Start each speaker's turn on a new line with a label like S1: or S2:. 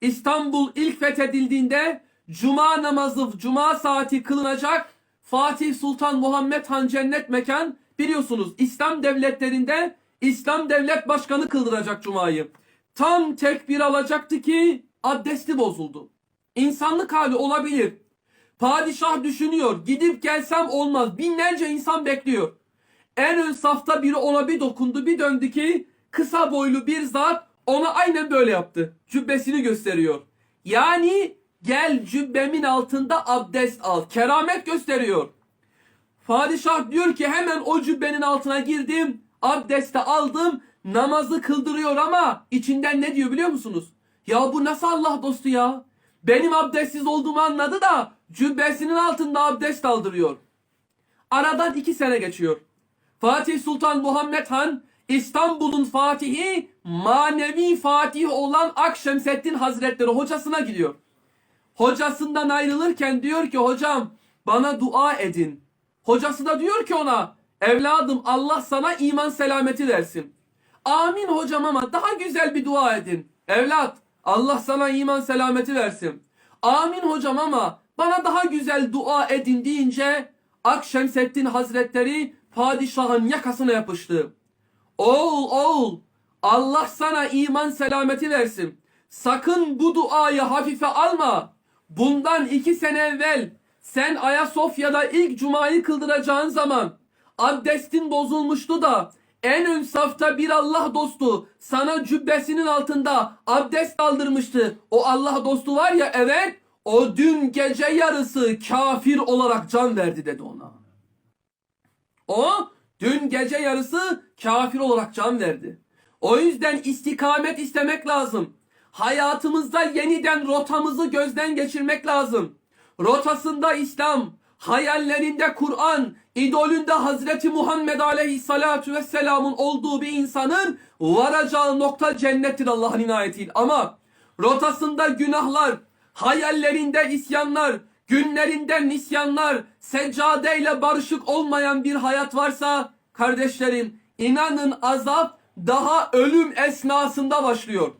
S1: İstanbul ilk fethedildiğinde cuma namazı, cuma saati kılınacak. Fatih Sultan Muhammed Han cennet mekan biliyorsunuz İslam devletlerinde İslam devlet başkanı kıldıracak cumayı. Tam tekbir alacaktı ki abdesti bozuldu. İnsanlık hali olabilir. Padişah düşünüyor. Gidip gelsem olmaz. Binlerce insan bekliyor. En ön safta biri ona bir dokundu. Bir döndü ki kısa boylu bir zat ona aynen böyle yaptı. Cübbesini gösteriyor. Yani gel cübbemin altında abdest al. Keramet gösteriyor. Padişah diyor ki hemen o cübbenin altına girdim. Abdesti aldım. Namazı kıldırıyor ama içinden ne diyor biliyor musunuz? Ya bu nasıl Allah dostu ya? Benim abdestsiz olduğumu anladı da cübbesinin altında abdest aldırıyor. Aradan iki sene geçiyor. Fatih Sultan Muhammed Han İstanbul'un fatihi manevi fatih olan Akşemseddin Hazretleri hocasına gidiyor. Hocasından ayrılırken diyor ki hocam bana dua edin. Hocası da diyor ki ona evladım Allah sana iman selameti versin. Amin hocam ama daha güzel bir dua edin. Evlat Allah sana iman selameti versin. Amin hocam ama bana daha güzel dua edin deyince Akşemseddin Hazretleri padişahın yakasına yapıştı. Oğul oğul Allah sana iman selameti versin. Sakın bu duayı hafife alma. Bundan iki sene evvel sen Ayasofya'da ilk cumayı kıldıracağın zaman abdestin bozulmuştu da en ön safta bir Allah dostu sana cübbesinin altında abdest aldırmıştı. O Allah dostu var ya evet o dün gece yarısı kafir olarak can verdi dedi ona. O dün gece yarısı kafir olarak can verdi. O yüzden istikamet istemek lazım. Hayatımızda yeniden rotamızı gözden geçirmek lazım. Rotasında İslam, hayallerinde Kur'an, idolünde Hazreti Muhammed Aleyhissalatu vesselamın olduğu bir insanın varacağı nokta cennettir Allah'ın inayetiyle. Ama rotasında günahlar, hayallerinde isyanlar, günlerinden nisyanlar, seccadeyle barışık olmayan bir hayat varsa kardeşlerim inanın azap daha ölüm esnasında başlıyor.